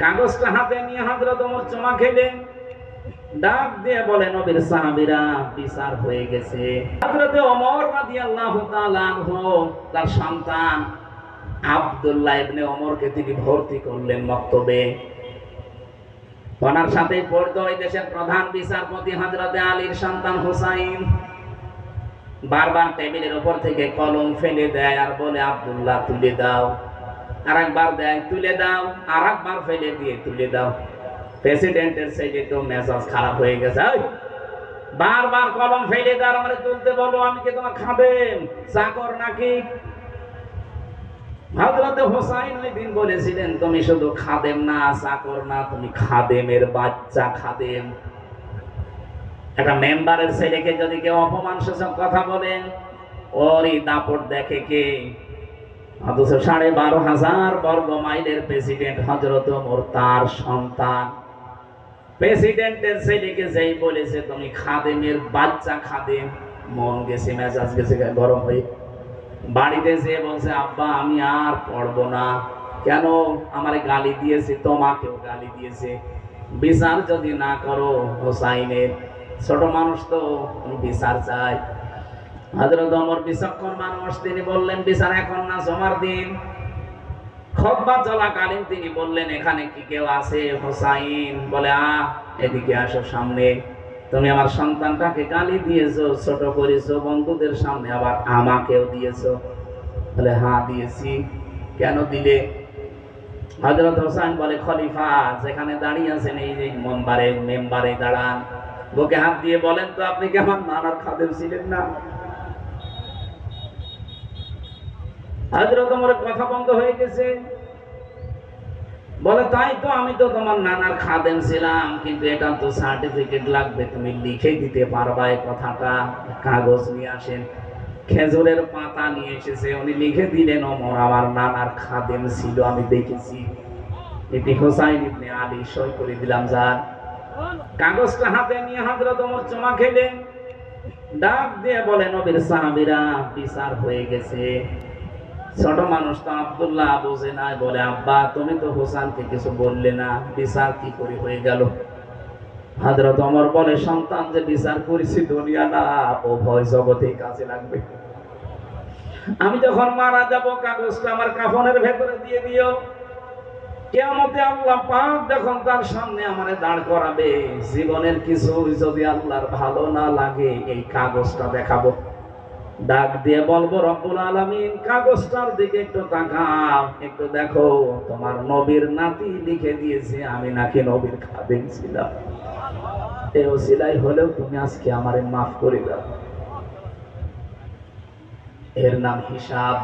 কাগজটা হাতে নিয়ে হযরত ওমর চমা খেলেন ডাক দিয়ে বলে, নবীর সাহাবীরা, বিচার হয়ে গেছে। হযরত ওমর রাদিয়াল্লাহু তাআলা তার সন্তান আব্দুল্লাহ ইবনে ওমরকে তিনি ভর্তি করলেন মক্তবে। ওনার সাথে পড়তো ওই দেশের প্রধান বিচারপতি হযরতে আলীর সন্তান হুসাইন। বারবার টেবিলের উপর থেকে কলম ফেলে দেয় আর বলে, আব্দুল্লাহ, তুলে দাও। আর একবার দেয়, তুলে দাও আর একবার ফেলে দিয়ে তুলে দাও। প্রেসিডেন্টের সাইডে তো মেজাজ খারাপ হয়ে গেছে বারবার কলম ফেলে দাও আমারে তুলতে বলো আমি কি তোমার খাবেন চাকর নাকি? হযরতে হোসাইন ওই দিন বলেছিলেন, তুমি শুধু খাদেম না চাকর না, তুমি খাদেমের বাচ্চা, খাদেম। একটা মেম্বারের ছেলেকে যদি কেউ অপমান সূচক কথা বলেন, ওরই দাপট দেখে কে? অথচ সাড়ে বারো হাজার বর্গ মাইলের প্রেসিডেন্ট হজরত ওমর তার সন্তান। প্রেসিডেন্টের ছেলেকে যেই বলেছে, তুমি খাদেমের বাচ্চা খাদেম। মন গেছে, মেজাজ গেছে গরম হয়ে। বাড়িতে যেয়ে বলছে, আব্বা, আমি আর পড়ব না। কেন? আমারে গালি দিয়েছে, তোমাকেও গালি দিয়েছে। বিচার যদি না করো, হোসাইনের। ছোট মানুষ তো বিচার চায় হযরত ওমর বিচক্ষণ মানুষ, তিনি বললেন বিচার এখন না দিন? খতবা চলাকালীন তিনি বললেন, এখানে কি কেউ আছে? হোসাইন বলে এদিকে আসো সামনে। তুমি আমার সন্তানটাকে গালি দিয়েছ, ছোট করেছ, বন্ধুদের সামনে আবার আমাকেও দিয়েছ। বলে হ্যাঁ দিয়েছি। কেন দিলে? হজরত হোসাইন বলে, খলিফা, যেখানে দাঁড়িয়ে আছেন, এই যে মেম্বারে মেম্বারে দাঁড়ান। বুকে হাত দিয়ে বলেন, তো আপনি কেমন নানার খাদেম ছিলেন না? হজরত আমার কথা বন্ধ হয়ে গেছে। বলে, তাই তো আমি তো তোমার নানার খাদেম ছিলাম, কিন্তু এটা তো সার্টিফিকেট লাগবে, তুমি লিখে দিতে পারবা এই কথাটা। কাগজ নিয়ে আসেন, খেজুরের পাতা নিয়ে এসেছে। উনি লিখে দিলেন, ওমর, আমার নানার খাদেম ছিল, আমি দেখেছি। এটি হোসাইন ইবনে আলী সই করে দিলাম যার কাগজটা হাতে নিয়ে হযরত ওমর চমা খেলেন। ডাক দিয়ে বলেন, নবীর সাহাবীরা বিচার হয়ে গেছে। ছোট মানুষ তো আব্দুল্লাহ বোঝে না বলে, আব্বা, তুমি তো হোসানকে কিছু বললে না, বিচার কি করে হয়ে গেল? হযরত ওমর বলে, সন্তান যে বিচার করেছি দুনিয়া না, ও ভয় জগতেই কাজে লাগবে। আমি যখন মারা যাব, কাগজটা আমার কাফনের ভেতরে দিয়ে দিও। কেয়ামতে আল্লাহ পাক যখন তার সামনে আমারে দাঁড় করাবে, জীবনের কিছু যদি আল্লাহর ভালো না লাগে, এই কাগজটা দেখাবো। ডাক দিয়ে বলব, রব্বুল আলমিন, কাগজটার দিকে একটু তাকাও, একটু দেখো, তোমার নবীর নাতি লিখে দিয়েছে, আমি নাকি নবীর খাদেম ছিলাম। এই ওসিলাই হলেও তুমি আজকে আমারে মাফ করে দাও। এর নাম হিসাব।